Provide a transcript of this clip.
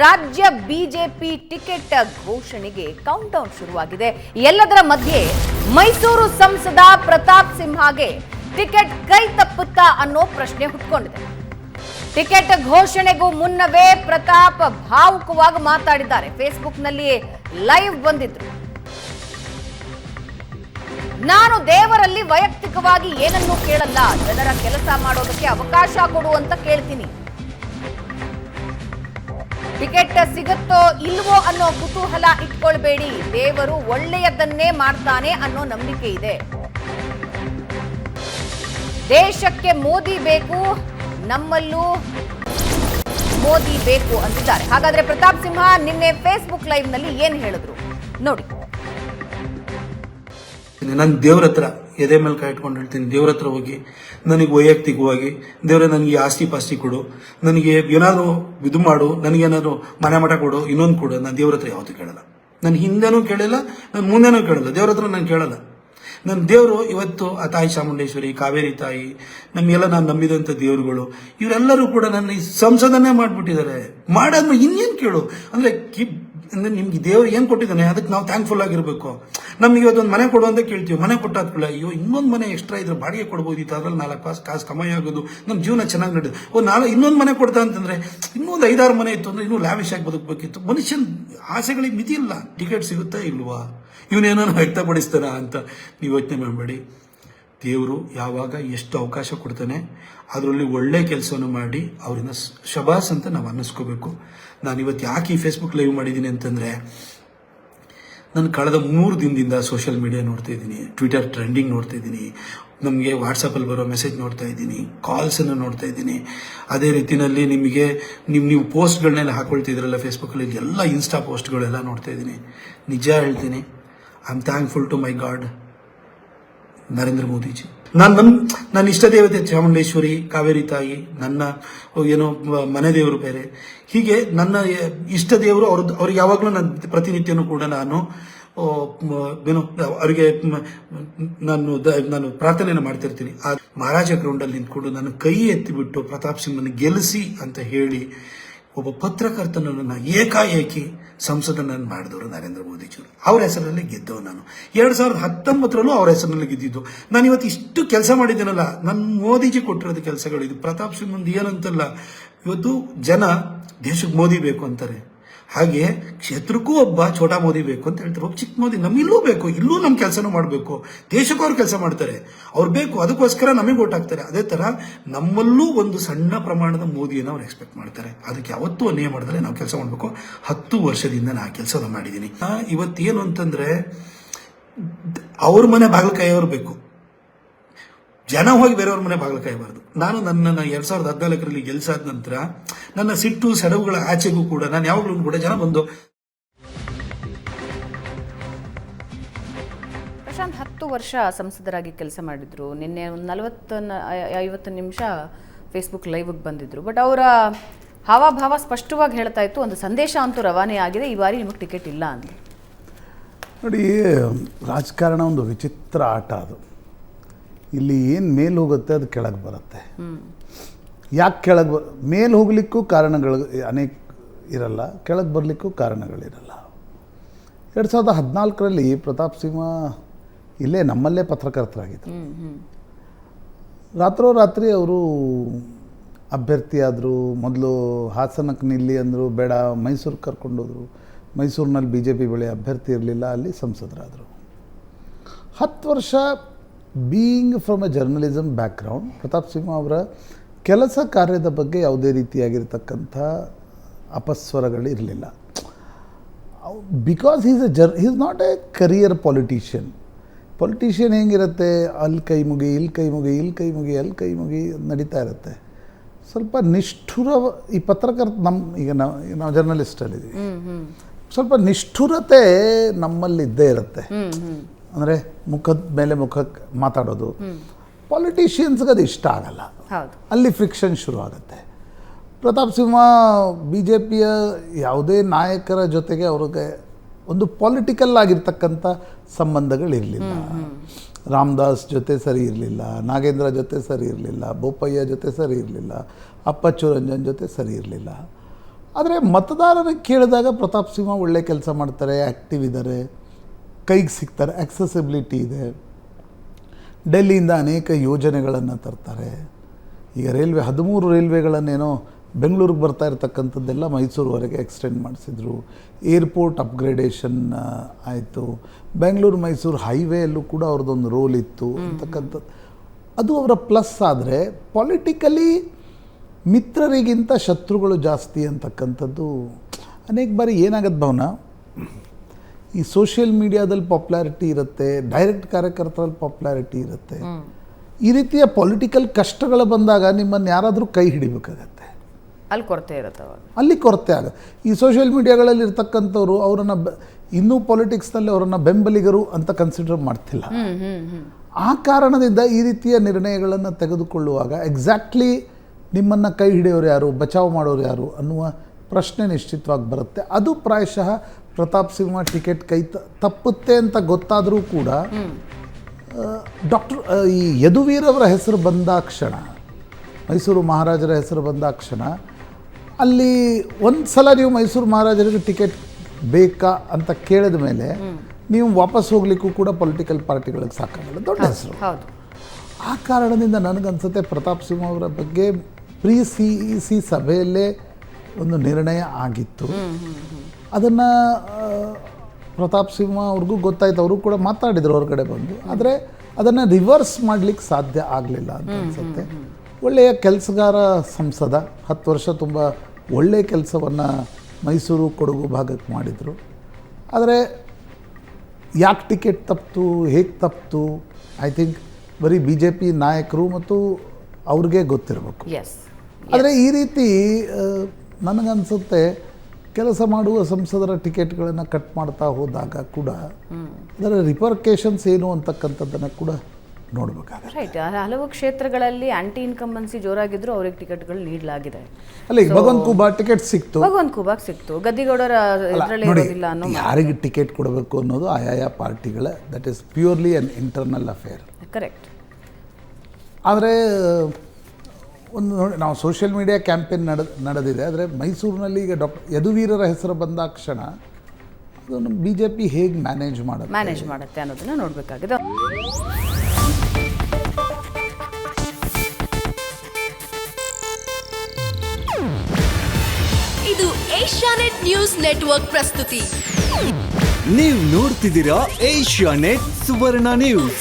ರಾಜ್ಯ BJP ticket ಘೋಷಣೆಗೆ count down ಶುರುವಾಗಿದೆ. ಎಲ್ಲದರ ಮಧ್ಯೆ ಮೈಸೂರು ಸಂಸದ ಪ್ರತಾಪ್ ಸಿಂಹಗೆ ಟಿಕೆಟ್ ಕೈ ತಪ್ಪುತ್ತಾ ಅನ್ನೋ ಪ್ರಶ್ನೆ ಹುಟ್ಕೊಂಡಿದೆ. ಟಿಕೆಟ್ ಘೋಷಣೆಗೂ ಮುನ್ನವೇ ಪ್ರತಾಪ್ ಭಾವುಕವಾಗಿ ಮಾತಾಡಿದ್ದಾರೆ. ಫೇಸ್ಬುಕ್ನಲ್ಲಿ ಲೈವ್ ಬಂದಿದ್ರು. ನಾನು ದೇವರಲ್ಲಿ ವೈಯಕ್ತಿಕವಾಗಿ ಏನನ್ನೂ ಕೇಳಲ್ಲ. ಜನರ ಕೆಲಸ ಮಾಡೋದಕ್ಕೆ ಅವಕಾಶ ಕೊಡು ಅಂತ ಕೇಳ್ತೀನಿ. ಟಿಕೆಟ್ ಸಿಗುತ್ತೋ ಇಲ್ವೋ ಅನ್ನೋ ಕುತೂಹಲ ಇಟ್ಕೊಳ್ಬೇಡಿ. ದೇವರು ಒಳ್ಳೆಯದನ್ನೇ ಮಾಡ್ತಾನೆ ಅನ್ನೋ ನಂಬಿಕೆ ಇದೆ. ದೇಶಕ್ಕೆ ಮೋದಿ ಬೇಕು, ನಮ್ಮಲ್ಲೂ ಮೋದಿ ಬೇಕು ಅಂತಿದ್ದಾರೆ. ಹಾಗಾದ್ರೆ ಪ್ರತಾಪ್ ಸಿಂಹ ನಿನ್ನೆ ಫೇಸ್ಬುಕ್ ಲೈವ್ನಲ್ಲಿ ಏನ್ ಹೇಳಿದ್ರು? ನೋಡಿ. ನನ್ನ ದೇವ್ರ ಹತ್ರ ಎದೆ ಮೇಲೆ ಕೈ ಇಟ್ಕೊಂಡು ಹೇಳ್ತೀನಿ, ದೇವ್ರ ಹತ್ರ ಹೋಗಿ, ನನಗೆ ವೈಯಕ್ತಿಕವಾಗಿ, ದೇವ್ರೆ ನನಗೆ ಆಸ್ತಿ ಪಾಸ್ತಿ ಕೊಡು, ನನಗೆ ಏನಾದರೂ ಇದು ಮಾಡು ನನಗೇನಾದ್ರು ಮನೆ ಮಠ ಕೊಡು, ಇನ್ನೊಂದು ಕೊಡು, ನಾನು ದೇವ್ರ ಹತ್ರ ಯಾವತ್ತೂ ಕೇಳಲ್ಲ. ನಾನು ಹಿಂದೆನೂ ಕೇಳಿಲ್ಲ, ನಾನು ಮುಂದೆನೂ ಕೇಳಲ್ಲ, ದೇವ್ರ ಹತ್ರ ನಾನು ಕೇಳಲ್ಲ. ನನ್ನ ದೇವರು ಇವತ್ತು ಆ ತಾಯಿ ಚಾಮುಂಡೇಶ್ವರಿ, ಕಾವೇರಿ ತಾಯಿ ನಮಗೆಲ್ಲ ನಾನು ನಂಬಿದಂಥ ದೇವರುಗಳು, ಇವರೆಲ್ಲರೂ ಕೂಡ ನನ್ನ ಈ ಸಂಸದನ್ನೇ ಮಾಡಿಬಿಟ್ಟಿದ್ದಾರೆ. ಮಾಡಾದ್ಮೇಲೆ ಇನ್ನೇನು ಕೇಳು? ಅಂದರೆ ಕಿ ಅಂದರೆ ನಿಮ್ಗೆ ದೇವ್ರು ಏನು ಕೊಟ್ಟಿದ್ದಾನೆ, ಅದಕ್ಕೆ ನಾವು ಥ್ಯಾಂಕ್ಫುಲ್ ಆಗಿರಬೇಕು. ನಮಗೆ ಇವತ್ತೊಂದು ಮನೆ ಕೊಡು ಅಂತ ಕೇಳ್ತೀವಿ. ಮನೆ ಕೊಟ್ಟಾದ್ಮೇಲೆ ಅಯ್ಯೋ, ಇನ್ನೊಂದು ಮನೆ ಎಕ್ಸ್ಟ್ರಾ ಇದ್ರೆ ಬಾಡಿಗೆ ಕೊಡ್ಬೋದಿತ್ತು ಅದ್ರಲ್ಲಿ ನಾಲ್ಕು ಕಾಸು ಕಾಸು ಕಮಾಯಿ ಆಗೋದು. ನಮ್ಮ ಜೀವನ ಚೆನ್ನಾಗಿ ನಡೆದು. ಓ, ನಾಳೆ ಇನ್ನೊಂದು ಮನೆ ಕೊಡ್ತಾ ಅಂತಂದ್ರೆ, ಇನ್ನೊಂದು ಐದಾರು ಮನೆ ಇತ್ತು ಅಂದ್ರೆ ಇನ್ನೂ ಲ್ಯಾವಿಶ್ ಆಗಿ ಬದುಕಬೇಕಿತ್ತು. ಮನುಷ್ಯನ ಆಸೆಗಳಿಗೆ ಮಿತಿ ಇಲ್ಲ ಟಿಕೆಟ್ ಸಿಗುತ್ತಾ ಇಲ್ವಾ? ಇವನೇನೋ ವ್ಯಕ್ತಪಡಿಸ್ತಾರಾ ಅಂತ ನೀವು ಯೋಚನೆ ಮಾಡಬೇಡಿ. ದೇವರು ಯಾವಾಗ ಎಷ್ಟು ಅವಕಾಶ ಕೊಡ್ತಾನೆ, ಅದರಲ್ಲಿ ಒಳ್ಳೆ ಕೆಲಸವನ್ನು ಮಾಡಿ, ಅವರಿಂದ ಶಬಾಸ್ ಅಂತ ನಾವು ಅನ್ನಿಸ್ಕೋಬೇಕು. ನಾನು ಇವತ್ತು ಯಾಕೆ ಈ ಫೇಸ್ಬುಕ್ ಲೈವ್ ಮಾಡಿದ್ದೀನಿ ಅಂತಂದರೆ ನಾನು ಕಳೆದ ಮೂರು ದಿನದಿಂದ ಸೋಷಿಯಲ್ ಮೀಡಿಯಾ ನೋಡ್ತಾ ಇದ್ದೀನಿ ಟ್ವಿಟರ್ ಟ್ರೆಂಡಿಂಗ್ ನೋಡ್ತಾ ಇದ್ದೀನಿ, ನಮಗೆ ವಾಟ್ಸಪ್ಪಲ್ಲಿ ಬರೋ ಮೆಸೇಜ್ ನೋಡ್ತಾ ಇದ್ದೀನಿ ಕಾಲ್ಸನ್ನು ನೋಡ್ತಾ ಇದ್ದೀನಿ. ಅದೇ ರೀತಿಯಲ್ಲಿ ನಿಮಗೆ ನಿಮ್ಮ ನೀವು ಪೋಸ್ಟ್ಗಳನ್ನೆಲ್ಲ ಹಾಕೊಳ್ತಿದ್ರಲ್ಲ ಫೇಸ್ಬುಕ್ಕಲ್ಲಿ ಎಲ್ಲ ಇನ್ಸ್ಟಾ ಪೋಸ್ಟ್ಗಳೆಲ್ಲ ನೋಡ್ತಾ ಇದ್ದೀನಿ. ನಿಜ ಹೇಳ್ತೀನಿ I am thankful to my God Narendra Modiji. ನಾನು ನನ್ನ ನನ್ನ ಇಷ್ಟ ದೇವತೆ ಚಾಮುಂಡೇಶ್ವರಿ, ಕಾವೇರಿ ತಾಯಿ, ನನ್ನ ಏನೋ ಮನೆ ದೇವರು ಬೇರೆ. ಹೀಗೆ ನನ್ನ ಇಷ್ಟ ದೇವರು ಅವ್ರದ್ದು ಅವ್ರಿಗೆ ಯಾವಾಗಲೂ ನನ್ನ ಪ್ರತಿನಿತ್ಯನೂ ಕೂಡ ನಾನು ಏನೋ, ಅವರಿಗೆ ನಾನು ನಾನು ಪ್ರಾರ್ಥನೆಯನ್ನು ಮಾಡ್ತಿರ್ತೀನಿ. ಆ ಮಹಾರಾಜ ಗ್ರೌಂಡಲ್ಲಿ ನಿಂತ್ಕೊಂಡು ನನ್ನ ಕೈ ಎತ್ತಿಬಿಟ್ಟು ಪ್ರತಾಪ್ ಸಿಂಹನ ಗೆಲ್ಲಿಸಿ ಅಂತ ಹೇಳಿ ಒಬ್ಬ ಪತ್ರಕರ್ತನನ್ನು ಏಕಾಏಕಿ ಸಂಸದನನ್ನು ಮಾಡಿದವರು ನರೇಂದ್ರ ಮೋದಿಜಿಯವರು ಅವ್ರ. ಹೆಸರಲ್ಲಿ ಗೆದ್ದವು ನಾನು. ಎರಡು ಸಾವಿರದ ಹತ್ತೊಂಬತ್ತರಲ್ಲೂ ಅವ್ರ ಹೆಸರಿನಲ್ಲಿ ಗೆದ್ದಿದ್ದು. ನಾನು ಇವತ್ತು ಇಷ್ಟು ಕೆಲಸ ಮಾಡಿದ್ದೀನಲ್ಲ ನನ್ನ ಮೋದಿಜಿ ಕೊಟ್ಟಿರೋದು ಕೆಲಸಗಳು. ಇದು ಪ್ರತಾಪ್ ಸಿಂಹಂದು ಏನಂತಲ್ಲ, ಇವತ್ತು ಜನ ದೇಶಕ್ಕೆ ಮೋದಿ ಬೇಕು ಅಂತಾರೆ. ಹಾಗೆ ಕ್ಷೇತ್ರಕ್ಕೂ ಒಬ್ಬ ಛೋಟಾ ಮೋದಿ ಬೇಕು ಅಂತ ಹೇಳ್ತಾರೆ. ಒಬ್ಬ ಚಿಕ್ಕ ಮೋದಿ ನಮ್ಮಿಲ್ಲೂ ಬೇಕು, ಇಲ್ಲೂ ನಮ್ಮ ಕೆಲಸನೂ ಮಾಡಬೇಕು, ದೇಶಕ್ಕೂ ಅವ್ರು ಕೆಲಸ ಮಾಡ್ತಾರೆ. ಅವ್ರು ಬೇಕು, ಅದಕ್ಕೋಸ್ಕರ ನಮಗೆ ಓಟ್ ಹಾಕ್ತಾರೆ. ಅದೇ ಥರ ನಮ್ಮಲ್ಲೂ ಒಂದು ಸಣ್ಣ ಪ್ರಮಾಣದ ಮೋದಿಯನ್ನು ಅವ್ರು ಎಕ್ಸ್ಪೆಕ್ಟ್ ಮಾಡ್ತಾರೆ. ಅದಕ್ಕೆ ಯಾವತ್ತೂ ಅನ್ಯಾಯ ಮಾಡಿದ್ರೆ ನಾವು ಕೆಲಸ ಮಾಡಬೇಕು. ಹತ್ತು ವರ್ಷದಿಂದ ನಾನು ಆ ಕೆಲಸನ ಮಾಡಿದ್ದೀನಿ ಇವತ್ತೇನು ಅಂತಂದರೆ, ಅವ್ರ ಮನೆ ಬಾಗಲಕಾಯಿಯವ್ರು ಬೇಕು. ಜನ ಹೋಗಿ ಬೇರೆಯವ್ರ ಮನೆ ಬಾಗಿಲು ಕಾಯಬಾರ್ದು. ನಾನು ನನ್ನನ್ನು ಎರಡ್ ಸಾವಿರದ ಹದಿನಾಲ್ಕರಲ್ಲಿ ಗೆಲ್ಸಾದ ನಂತರ ನನ್ನ ಸಿಟ್ಟು ಸೆಡವುಗಳ ಆಚೆಗೂ ಕೂಡ ನಾನು ಯಾವಾಗಲೂ ಕೂಡ ಜನ ಬಂದು ಪ್ರಶಾಂತ್ ಹತ್ತು ವರ್ಷ ಸಂಸದರಾಗಿ ಕೆಲಸ ಮಾಡಿದ್ರು. ನಿನ್ನೆ ಒಂದು ನಲವತ್ತು ಐವತ್ತು ನಿಮಿಷ ಫೇಸ್ಬುಕ್ ಲೈವ್ಗೆ ಬಂದಿದ್ರು. ಬಟ್ ಅವರ ಹಾವಭಾವ ಸ್ಪಷ್ಟವಾಗಿ ಹೇಳ್ತಾ ಇತ್ತು. ಒಂದು ಸಂದೇಶ ಅಂತೂ ರವಾನೆ ಆಗಿದೆ. ಈ ಬಾರಿ ನಿಮಗೆ ಟಿಕೆಟ್ ಇಲ್ಲ ಅಂತ ನೋಡಿ ರಾಜಕಾರಣ ಒಂದು ವಿಚಿತ್ರ ಆಟ ಅದು. ಇಲ್ಲಿ ಏನು ಮೇಲೆ ಹೋಗುತ್ತೆ ಅದು ಕೆಳಗೆ ಬರುತ್ತೆ. ಯಾಕೆ ಕೆಳಗೆ ಬ ಮೇಲೆ ಹೋಗ್ಲಿಕ್ಕೂ ಕಾರಣಗಳು ಅನೇಕ ಇರಲ್ಲ ಕೆಳಗೆ ಬರಲಿಕ್ಕೂ ಕಾರಣಗಳಿರಲ್ಲ. ಎರಡು ಸಾವಿರದ ಹದಿನಾಲ್ಕರಲ್ಲಿ ಪ್ರತಾಪ್ ಸಿಂಹ ಇಲ್ಲೇ ನಮ್ಮಲ್ಲೇ ಪತ್ರಕರ್ತರಾಗಿದ್ದರು ರಾತ್ರೋರಾತ್ರಿ ಅವರು ಅಭ್ಯರ್ಥಿ ಆದರು ಮೊದಲು ಹಾಸನಕ್ಕೆ ನಿಲ್ಲಿ ಅಂದರು ಬೇಡ ಮೈಸೂರು ಕರ್ಕೊಂಡೋದ್ರು ಮೈಸೂರಿನಲ್ಲಿ ಬಿ ಜೆ ಪಿ ಬಳಿ ಅಭ್ಯರ್ಥಿ ಇರಲಿಲ್ಲ ಅಲ್ಲಿ ಸಂಸದರಾದರು. ಹತ್ತು ವರ್ಷ being from a journalism background Pratap Simha ಅವರ ಕೆಲಸ ಕಾರ್ಯದ ಬಗ್ಗೆ ಯಾವುದೇ ರೀತಿಯಾಗಿರ್ತಕ್ಕಂಥ ಅಪಸ್ವರಗಳು ಇರಲಿಲ್ಲ. Because is a ಜರ್ is not a career politician politician ಹೆಂಗಿರುತ್ತೆ? ಅಲ್ಲಿ ಕೈ ಮುಗಿ ಇಲ್ಲಿ ಕೈ ಮುಗಿ ಇಲ್ಲಿ ಕೈ ಮುಗಿ ಅಲ್ಲಿ ಕೈ ಮುಗಿ ನಡೀತಾ ಇರುತ್ತೆ. ಸ್ವಲ್ಪ ನಿಷ್ಠುರ ಈ ಪತ್ರಕರ್ತ ನಮ್ಮ ಈಗ ನಾವು ನಾವು ಜರ್ನಲಿಸ್ಟಲ್ಲಿದ್ದೀವಿ ಸ್ವಲ್ಪ ನಿಷ್ಠುರತೆ ನಮ್ಮಲ್ಲಿ ಇದ್ದೇ ಇರುತ್ತೆ. ಅಂದರೆ ಮುಖದ ಮೇಲೆ ಮುಖಕ್ಕೆ ಮಾತಾಡೋದು. ಪಾಲಿಟಿಷಿಯನ್ಸ್ಗೆ ಅದು ಇಷ್ಟ ಆಗಲ್ಲ. ಅಲ್ಲಿ ಫ್ರಿಕ್ಷನ್ ಶುರು ಆಗುತ್ತೆ. ಪ್ರತಾಪ್ ಸಿಂಹ ಬಿ ಜೆ ಪಿಯ ಯಾವುದೇ ನಾಯಕರ ಜೊತೆಗೆ ಅವ್ರಿಗೆ ಒಂದು ಪೊಲಿಟಿಕಲ್ ಆಗಿರ್ತಕ್ಕಂಥ ಸಂಬಂಧಗಳಿರಲಿಲ್ಲ ರಾಮದಾಸ್ ಜೊತೆ ಸರಿ ಇರಲಿಲ್ಲ ನಾಗೇಂದ್ರ ಜೊತೆ ಸರಿ ಇರಲಿಲ್ಲ ಬೋಪಯ್ಯ ಜೊತೆ ಸರಿ ಇರಲಿಲ್ಲ ಅಪ್ಪಚ್ಚು ರಂಜನ್ ಜೊತೆ ಸರಿ ಇರಲಿಲ್ಲ. ಆದರೆ ಮತದಾರರಿಗೆ ಕೇಳಿದಾಗ ಪ್ರತಾಪ್ ಸಿಂಹ ಒಳ್ಳೆ ಕೆಲಸ ಮಾಡ್ತಾರೆ ಆ್ಯಕ್ಟಿವ್ ಇದ್ದಾರೆ ಕೈಗೆ ಸಿಗ್ತಾರೆ ಆಕ್ಸೆಸಿಬಿಲಿಟಿ ಇದೆ. ಡೆಲ್ಲಿಯಿಂದ ಅನೇಕ ಯೋಜನೆಗಳನ್ನು ತರ್ತಾರೆ. ಈಗ ರೈಲ್ವೆ ಹದಿಮೂರು ರೈಲ್ವೆಗಳನ್ನೇನೋ ಬೆಂಗಳೂರಿಗೆ ಬರ್ತಾ ಇರ್ತಕ್ಕಂಥದ್ದೆಲ್ಲ ಮೈಸೂರುವರೆಗೆ ಎಕ್ಸ್ಟೆಂಡ್ ಮಾಡಿಸಿದ್ರು. ಏರ್ಪೋರ್ಟ್ ಅಪ್ಗ್ರೇಡೇಷನ್ ಆಯಿತು. ಬೆಂಗಳೂರು ಮೈಸೂರು ಹೈವೇಯಲ್ಲೂ ಕೂಡ ಅವ್ರದ್ದೊಂದು ರೋಲ್ ಇತ್ತು ಅಂತಕ್ಕಂಥದ್ದು. ಅದು ಅವರ ಪ್ಲಸ್ ಆದರೆ ಪೊಲಿಟಿಕಲಿ ಮಿತ್ರರಿಗಿಂತ ಶತ್ರುಗಳು ಜಾಸ್ತಿ ಅಂತಕ್ಕಂಥದ್ದು. ಅನೇಕ ಬಾರಿ ಏನಾಗತ್ತೆ ಭವನ? ಈ ಸೋಷಿಯಲ್ ಮೀಡಿಯಾದಲ್ಲಿ ಪಾಪ್ಯುಲಾರಿಟಿ ಇರುತ್ತೆ ಡೈರೆಕ್ಟ್ ಕಾರ್ಯಕರ್ತರಲ್ಲಿ ಪಾಪ್ಯುಲಾರಿಟಿ ಇರುತ್ತೆ. ಈ ರೀತಿಯ ಪೊಲಿಟಿಕಲ್ ಕಷ್ಟಗಳು ಬಂದಾಗ ನಿಮ್ಮನ್ನು ಯಾರಾದರೂ ಕೈ ಹಿಡಿಬೇಕಾಗತ್ತೆ. ಅಲ್ಲಿ ಕೊರತೆ ಇರುತ್ತೆ ಅಲ್ಲಿ ಕೊರತೆ ಆಗ ಈ ಸೋಷಿಯಲ್ ಮೀಡಿಯಾಗಳಲ್ಲಿ ಇರ್ತಕ್ಕಂಥವ್ರು ಅವರನ್ನು ಇನ್ನೂ ಪೊಲಿಟಿಕ್ಸ್ನಲ್ಲಿ ಅವರನ್ನು ಬೆಂಬಲಿಗರು ಅಂತ ಕನ್ಸಿಡರ್ ಮಾಡ್ತಿಲ್ಲ. ಆ ಕಾರಣದಿಂದ ಈ ರೀತಿಯ ನಿರ್ಣಯಗಳನ್ನು ತೆಗೆದುಕೊಳ್ಳುವಾಗ ಎಕ್ಸಾಕ್ಟ್ಲಿ ನಿಮ್ಮನ್ನು ಕೈ ಹಿಡಿಯೋರು ಯಾರು ಬಚಾವ್ ಮಾಡೋರು ಯಾರು ಅನ್ನುವ ಪ್ರಶ್ನೆ ನಿಶ್ಚಿತವಾಗಿ ಬರುತ್ತೆ. ಅದು ಪ್ರಾಯಶಃ ಪ್ರತಾಪ್ ಸಿಂಹ ಟಿಕೆಟ್ ಕೈ ತಪ್ಪುತ್ತೆ ಅಂತ ಗೊತ್ತಾದರೂ ಕೂಡ ಡಾಕ್ಟರ್ ಈ ಯದುವೀರವರ ಹೆಸರು ಬಂದಾಕ್ಷಣ ಮೈಸೂರು ಮಹಾರಾಜರ ಹೆಸರು ಬಂದಾಕ್ಷಣ ಅಲ್ಲಿ ಒಂದು ಸಲ ನೀವು ಮೈಸೂರು ಮಹಾರಾಜರಿಗೆ ಟಿಕೆಟ್ ಬೇಕಾ ಅಂತ ಕೇಳಿದ ಮೇಲೆ ನೀವು ವಾಪಸ್ ಹೋಗ್ಲಿಕ್ಕೂ ಕೂಡ ಪೊಲಿಟಿಕಲ್ ಪಾರ್ಟಿಗಳಿಗೆ ಸಾಕಾಗಲ್ಲ. ದೊಡ್ಡ ಹೆಸರು. ಆ ಕಾರಣದಿಂದ ನನಗನ್ಸುತ್ತೆ ಪ್ರತಾಪ್ ಸಿಂಹ ಅವರ ಬಗ್ಗೆ ಪ್ರಿ ಸಿ ಸಿ ಸಭೆಯಲ್ಲೇ ಒಂದು ನಿರ್ಣಯ ಆಗಿತ್ತು. ಅದನ್ನು ಪ್ರತಾಪ್ ಸಿಂಹ ಅವ್ರಿಗೂ ಗೊತ್ತಾಯ್ತು. ಅವರು ಕೂಡ ಮಾತಾಡಿದರು ಹೊರಗಡೆ ಬಂದು. ಆದರೆ ಅದನ್ನು ರಿವರ್ಸ್ ಮಾಡಲಿಕ್ಕೆ ಸಾಧ್ಯ ಆಗಲಿಲ್ಲ ಅಂತ ಅನ್ಸುತ್ತೆ. ಒಳ್ಳೆಯ ಕೆಲಸಗಾರ ಸಂಸದ ಹತ್ತು ವರ್ಷ ತುಂಬ ಒಳ್ಳೆಯ ಕೆಲಸವನ್ನು ಮೈಸೂರು ಕೊಡಗು ಭಾಗಕ್ಕೆ ಮಾಡಿದರು. ಆದರೆ ಯಾಕೆ ಟಿಕೆಟ್ ತಪ್ಪಿತು ಹೇಗೆ ತಪ್ಪಿತು ಐ ಥಿಂಕ್ ಬರೀ ಬಿ ಜೆ ಪಿ ನಾಯಕರು ಮತ್ತು ಅವ್ರಿಗೆ ಗೊತ್ತಿರಬೇಕು. ಎಸ್ ಆದರೆ ಈ ರೀತಿ ನನಗನ್ಸುತ್ತೆ ಕೆಲಸ ಮಾಡುವ ಸಂಸದರ ಟಿಕೆಟ್ಗಳನ್ನು ಕಟ್ ಮಾಡ್ತಾ ಹೋದಾಗ ಕೂಡ ಅದರ ರಿಪರ್ಕೇಷನ್ಸ್ ಏನು ಅಂತಕ್ಕಂಥದ್ದನ್ನು ಕೂಡ ನೋಡಬೇಕಾಗುತ್ತೆ. ರೈಟ್ ಹಲವು ಕ್ಷೇತ್ರಗಳಲ್ಲಿ ಆಂಟಿ ಇನ್ಕಂಬನ್ಸಿ ಜೋರಾಗಿದ್ರು ಅವ್ರಿಗೆ ಟಿಕೆಟ್ಗಳು ನೀಡಲಾಗಿದೆ. ಅಲ್ಲ ಈಗ ಭಗವಂತ ಕುಬಾ ಟಿಕೆಟ್ ಸಿಕ್ತು. ಭಗವಂತ ಖೂಬಾಗ್ ಸಿಕ್ತು. ಗದ್ದಿಗೌಡರ ಇರೋದಿಲ್ಲ ಅನ್ನೋ ಯಾರಿಗೆ ಟಿಕೆಟ್ ಕೊಡಬೇಕು ಅನ್ನೋದು ಆಯಾಯ ಪಾರ್ಟಿಗಳ that is purely an internal affair correct ಆದರೆ ಒಂದು ನೋಡಿ ನಾವು ಸೋಷಿಯಲ್ ಮೀಡಿಯಾ ಕ್ಯಾಂಪೇನ್ ನಡೆ ನಡೆದಿದೆ ಆದರೆ ಮೈಸೂರಿನಲ್ಲಿ ಈಗ ಡಾಕ್ಟರ್ ಯದುವೀರರ ಹೆಸರು ಬಂದಾಕ್ಷಣ ಅದನ್ನು ಬಿ ಜೆ ಪಿ ಹೇಗೆ ಮ್ಯಾನೇಜ್ ಮಾಡೋದು ಮ್ಯಾನೇಜ್ ಮಾಡುತ್ತೆ ಅನ್ನೋದನ್ನ ನೋಡಬೇಕಾಗಿದೆ. ಇದು ಏಷ್ಯಾನೆಟ್ ನ್ಯೂಸ್ ನೆಟ್ವರ್ಕ್ ಪ್ರಸ್ತುತಿ. ನೀವು ನೋಡ್ತಿದ್ದೀರಾ ಏಷ್ಯಾನೆಟ್ ಸುವರ್ಣ ನ್ಯೂಸ್.